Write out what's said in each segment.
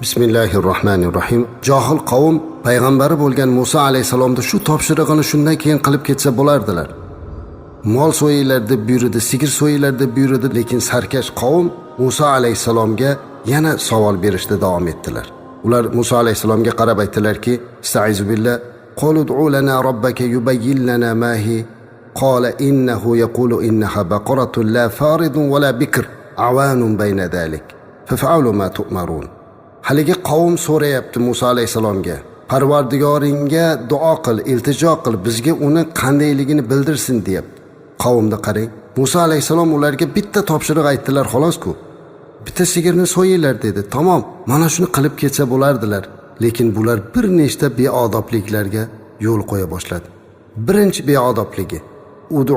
bismillahi rohmanir rohim johil qavm payg'ambari bo'lgan muso alayhissalomni shu topshirig'ini shundan keyin qilib ketsa bo'lardilar mol so'yinglar deb buyurdi sigir so'yinglar deb buyurdi lekin sarkash qavm muso alayhissalomga yana savol berishda davom etdilar ular muso alayhissalomga qarab aytdilarki istaizu billah قل ادع لنا ربك يبين لنا ما هي قال إنه يقول إنها بقرة لا فارض ولا بكر عوان بين ذلك فافعلوا ما تؤمرون haligi qavm so'rayapti muso alayhissalomga. Parvardigoringga duo qil iltijo qil bizga uni qandayligini bildirsin deyapti. Qavmni qarang muso alayhissalom ularga bitta topshiriq aytdilar xolosku. Bitta sigirni so'yinglar dedi. Tamom mana shuni qilib ketsa bo'lardilar. Lekin bular bir nechta beodobliklarga yo'l qo'ya boshladi. Birinchi beodobligi udu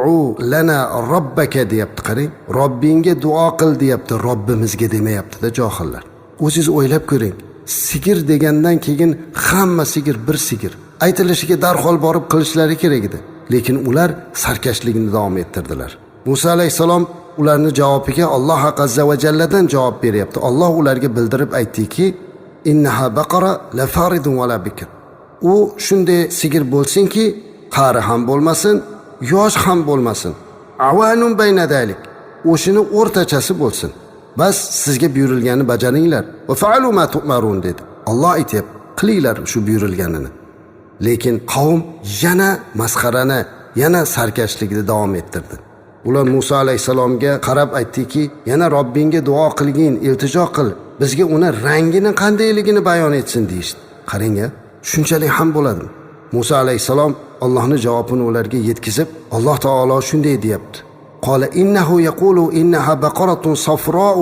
lana robbaka deyapti qarang. Robbingga duo qil deyapti robbimizga demayaptida johillar. O'zingiz o'ylab ko'ring. Sigir degandan keyin hamma sigir bir sigir. Aytilishiga darhol borib qilishlari kerak edi. Lekin ular sarkashlikni davom ettirdilar. Muso alayhissalom ularni javobiga alloh azza va jalladan javob beryapti. Olloh ularga bildirib aytdiki innaha baqara la faridun va la bikr. U shunday sigir bo'lsinki qari ham bo'lmasin yosh ham bo'lmasin. Avanun baynadalik o'shini o'rtachasi bo'lsin. Bas sizga buyurilganini bajaringlar va faalu ma tu'marun dedi. Olloh aytyapti qilinglar shu buyurilganini. Lekin qavm yana masxarani yana sarkashlikni davom ettirdi. Ular muso alayhissalomga qarab aytdiki yana robbingga duo qilgin iltijo qil bizga uni rangini qandayligini bayon etsin deyishdi. Qarang a shunchalik ham bo'ladimi muso alayhissalom allohni javobini ularga yetkazib alloh taolo shunday deyapti. قال إنه يقول إنها بقرة صفراء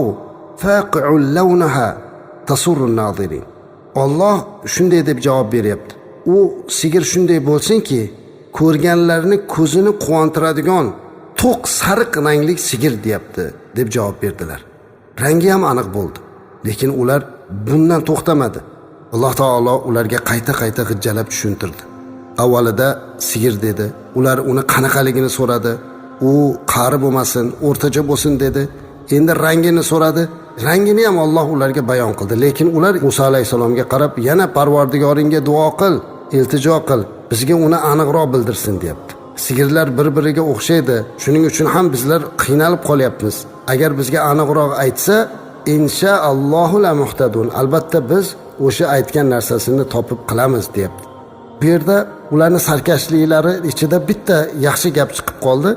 فاقع لونها تسر الناظرين olloh shunday deb javob beryapti u sigir shunday bo'lsinki ko'rganlarni ko'zini quvontiradigan to'q sariq rangli sigir deyapti deb javob berdilar rangi ham aniq bo'ldi lekin ular bundan to'xtamadi alloh taolo ularga qayta qayta g'ijjalab tushuntirdi avvalida sigir dedi ular uni qanaqaligini so'radi U qari bo'lmasin o'rtacha bo'lsin dedi. Endi rangini so'radi. Rangini ham olloh ularga bayon qildi. Lekin ular muso alayhissalomga qarab yana parvardigoringga duo qil iltijo qil bizga uni aniqroq bildirsin deyapti. Sigirlar bir biriga o'xshaydi. Shuning uchun ham bizlar qiynalib qolyapmiz. Agar bizga aniqroq aytsa inshaallohu la muhtadun albatta biz o'sha aytgan narsasini topib qilamiz deyapti. Bu yerda ularni sarkashliklari ichida bitta yaxshi gap chiqib qoldi.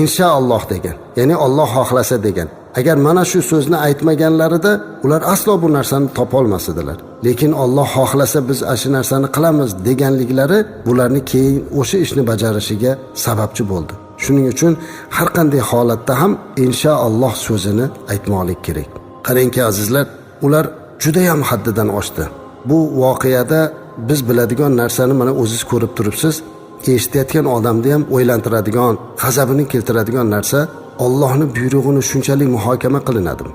Inshaalloh degan ya'ni olloh xohlasa degan. Agar mana shu so'zni aytmaganlarida ular aslo bu narsani topolmas edilar. Lekin olloh xohlasa biz ana shu narsani qilamiz deganliklari bularni keyin o'sha ishni bajarishiga sababchi bo'ldi. Shuning uchun har qanday holatda ham inshaalloh so'zini aytmoqlik kerak. Qarangki azizlar ular judayam haddidan oshdi. Bu voqeada biz biladigan narsani mana o'ziz ko'rib turibsiz. Eshitayotgan odamni ham o'ylantiradigan g'azabini keltiradigan narsa ollohni buyrug'ini shunchalik muhokama qilinadimi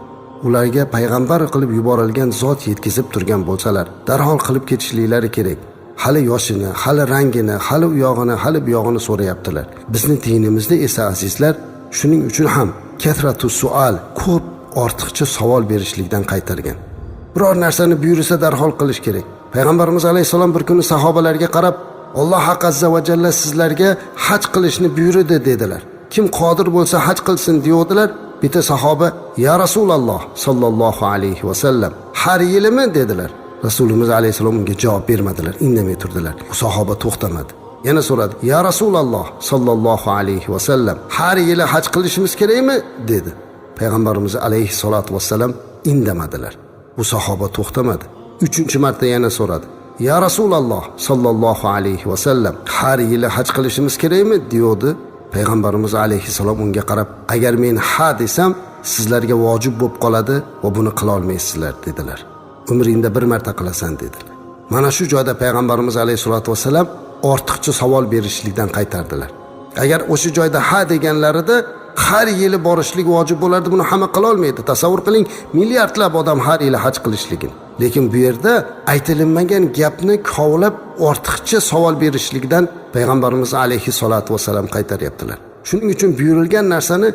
ularga payg'ambar qilib yuborilgan zot yetkazib turgan bo'lsalar darhol qilib ketishliklari kerak. Hali yoshini hali rangini hali u yog'ini hali bu yog'ini so'rayaptilar. Bizni dinimizda esa azizlar shuning uchun ham katratu sual ko'p ortiqcha savol berishlikdan qaytargan. Biror narsani buyursa darhol qilish kerak. Payg'ambarimiz alayhissalom bir kuni sahobalarga qarab alloh azza va jalla sizlarga haj qilishni buyurdi dedilar. Kim qodir bo'lsa haj qilsin deyavdilar bitta sahoba ya rasululloh sollallohu alayhi vasallam har yilimi? dedilar. Rasulimiz alayhissalom unga javob bermadilar indamay turdilar. Bu sahoba to'xtamadi. Yana so'radi ya rasululloh sollallohu alayhi vasallam har yili haj qilishimiz kerakmi? dedi. Payg'ambarimiz alayhissalotu vassalam indamadilar. Bu sahoba to'xtamadi. Uchinchi marta yana so'radi ya rasululloh sollallohu alayhi vasallam har yili haj qilishimiz kerakmi? deyuvdi payg'ambarimiz alayhissalom unga qarab agar men ha desam sizlarga vojib bo'lib qoladi va buni qilolmaysizlar dedilar. Umringda bir marta qilasan dedilar. Mana shu joyda payg'ambarimiz alayhissalotu vassalam ortiqcha savol berishlikdan qaytardilar. Agar o'sha joyda ha deganlarida har yili borishlik vojib bo'lardi buni hamma qilolmaydi tasavvur qiling milliardlab odam har yili haj qilishligini. Lekin bu yerda aytilinmagan gapni kovlab ortiqcha savol berishlikdan payg'ambarimiz alayhissalotu vassalam qaytaryaptilar. Shuning uchun buyurilgan narsani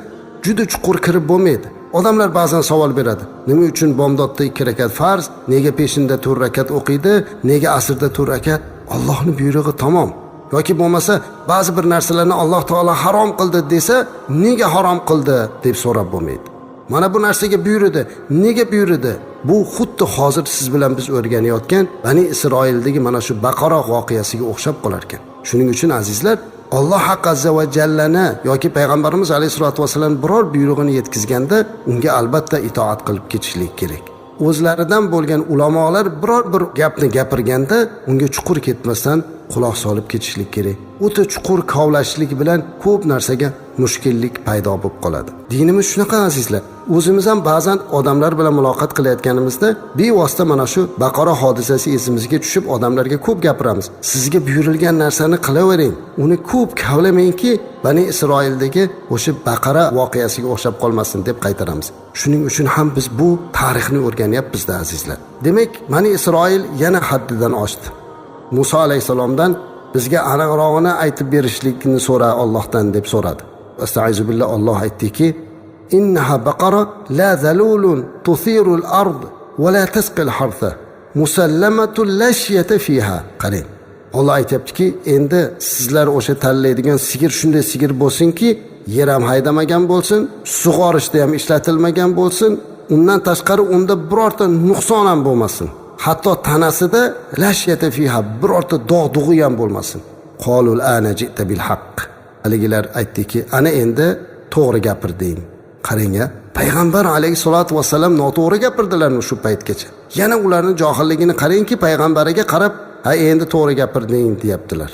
juda chuqur kirib bo'lmaydi. Odamlar ba'zan savol beradi. Nima uchun bomdodda ikki rakat farz nega peshinda to'rt rakat o'qiydi nega asrda to'rt rakat? Allohni buyrug'i tamom. Yoki bo'lmasa ba'zi bir narsalarni alloh taolo harom qildi desa nega harom qildi deb so'rab bo'lmaydi. Mana bu narsaga buyurdi. Nega buyurdi? Bu xuddi hozir siz bilan biz o'rganayotgan bani isroildagi mana shu baqara voqeasiga o'xshab qolar ekan. Shuning uchun azizlar alloh haq azza va jallani yoki payg'ambarimiz alayhissalotu vassalam biror buyrug'ini yetkazganda unga albatta itoat qilib ketishlik kerak. O'zlaridan bo'lgan ulamolar biror bir gapni gapirganda unga chuqur ketmasdan quloq solib ketishlik kerak. O'ta chuqur kavlashlik bilan ko'p narsaga mushkullik paydo bo'lib qoladi. Dinimiz shunaqa azizlar. O'zimiz ham ba'zan odamlar bilan muloqot qilayotganimizda bevosita mana shu baqara hodisasi esimizga tushib odamlarga ko'p gapiramiz. Sizga buyurilgan narsani qilavering. Uni ko'p kavlamangki bani isroildagi o'sha baqara voqeasiga o'xshab qolmasin deb qaytaramiz. Shuning uchun ham biz bu tarixni o'rganyapmizda azizlar. Demak bani isroil yana haddidan oshdi. Muso alayhissalomdan bizga aniqrog'ini aytib berishlikni so'ra ollohdan deb so'radi. Astaizu billah olloh aytdiki innaha baqara la zalulun tuthirul ard va la tasqil harsa musallamatun lashyata fiha. Qarang olloh aytyaptiki endi sizlar o'sha tanlaydigan sigir shunday sigir bo'lsinki yer ham haydamagan bo'lsin sug'orishda ham ishlatilmagan bo'lsin undan tashqari unda birorta nuqson ham bo'lmasin. Hatto tanasida lashyata fiha birorta dog' dug'i ham bo'lmasin. Qolul ana jita bil haqq. Haligilar aytdiki ana endi to'g'ri gapirding qarang a payg'ambar alayhissalotu vassalam noto'g'ri gapirdilarmi shu paytgacha? Yana ularni johilligini qarangki payg'ambariga qarab ha endi to'g'ri gapirding deyaptilar.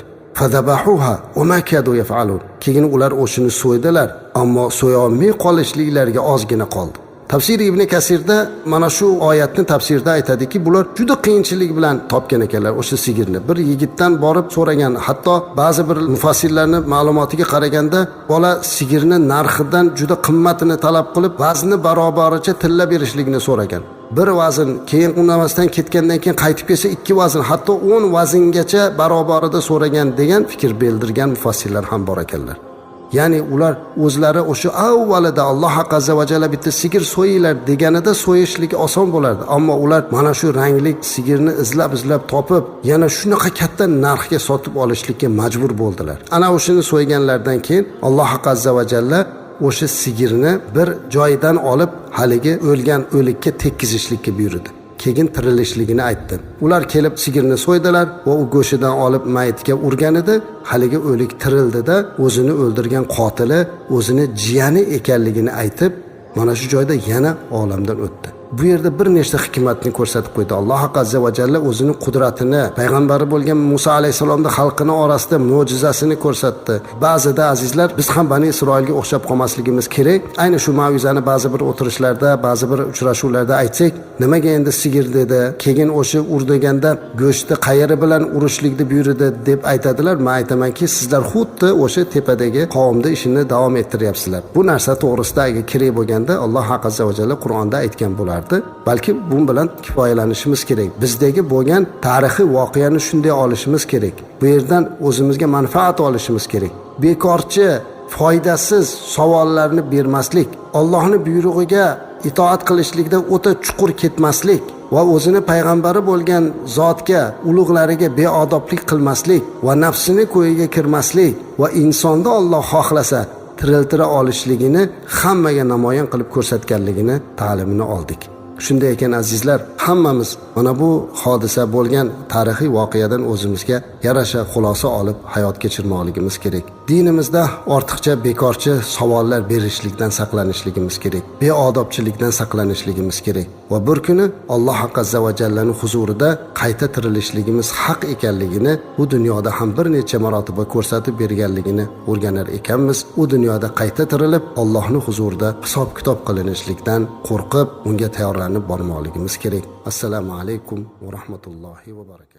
Yafalun. Keyin ular o'shini so'ydilar ammo so'yolmay qolishliklariga ozgina qoldi. Tafsir ibn kasirda mana shu oyatni tafsirda aytadiki bular juda qiyinchilik bilan topgan ekanlar o'sha sigirni. Bir yigitdan borib so'ragan hatto ba'zi bir mufassirlarni ma'lumotiga qaraganda bola sigirni narxidan juda qimmatini talab qilib vazni barobaricha tilla berishlikni so'ragan. Bir vazn keyin unamasdan ketgandan keyin qaytib kelsa ikki vazn hatto o'n vazngacha barobarida so'ragan degan fikr bildirgan mufassirlar ham bor ekanlar. Ya'ni ular o'zlari o'sha avvalida alloh azza va jalla bitta sigir so'yinglar deganida so'yishlik oson bo'lardi. Ammo ular mana shu rangli sigirni izlab izlab topib yana shunaqa katta narxga sotib olishlikka majbur bo'ldilar. Ana o'shani so'yganlaridan keyin alloh azza va jalla o'sha sigirni bir joydan olib haligi o'lgan o'likka tekkizishlikka buyurdi. Keyin tirilishligini aytdi. Ular kelib sigirni so'ydilar va u go'shtidan olib mayitga urgan edi. Haligi o'lik tirildida o'zini o'ldirgan qotili o'zini jiyani ekanligini aytib mana shu joyda yana olamdan o'tdi. Bu yerda bir nechta hikmatni ko'rsatib qo'ydi. Alloh azza va jalla o'zini qudratini payg'ambari bo'lgan muso alayhissalomni xalqini orasida mo'jizasini ko'rsatdi. Ba'zida azizlar biz ham bani isroilga o'xshab qolmasligimiz kerak. Ayni shu mavizani ba'zi bir o'tirishlarda ba'zi bir uchrashuvlarda aytsak nimaga endi sigir dedi keyin o'sha ur deganda go'shtni qayeri bilan urishlikni buyurdi deb aytadilar. Man aytamanki sizlar xuddi o'sha tepadagi qavmni ishini davom ettiryapsizlar. Bu narsa to'g'risida agar kerak bo'lganda alloh azza va jalla qur'onda aytgan bo'lardi. Balki bu bilan kifoyalanishimiz kerak. Bizdagi bo'lgan tarixiy voqeani shunday olishimiz kerak. Bu yerdan o'zimizga manfaat olishimiz kerak. Bekorchi foydasiz savollarni bermaslik ollohni buyrug'iga itoat qilishlikda o'ta chuqur ketmaslik va o'zini payg'ambari bo'lgan zotga ulug'lariga beodoblik qilmaslik va nafsini ko'yiga kirmaslik va insonda olloh xohlasa tiriltira olishligini hammaga namoyon qilib ko'rsatganligini ta'limini oldik. Shunday ekan azizlar hammamiz mana bu hodisa bo'lgan tarixiy voqeadan o'zimizga yarasha xulosa olib hayot kechirmoqligimiz kerak. Dinimizda ortiqcha bekorchi savollar berishlikdan saqlanishligimiz kerak beodobchilikdan saqlanishligimiz kerak va bir kuni alloh azza va jallani huzurida qayta tirilishligimiz haq ekanligini bu dunyoda ham bir necha marotaba ko'rsatib berganligini o'rganar ekanmiz. U dunyoda qayta tirilib allohni huzurida hisob kitob qilinishlikdan qo'rqib unga tayyorlanib bormoqligimiz kerak. Assalomu alaykum va rahmatullohi va barakatuh.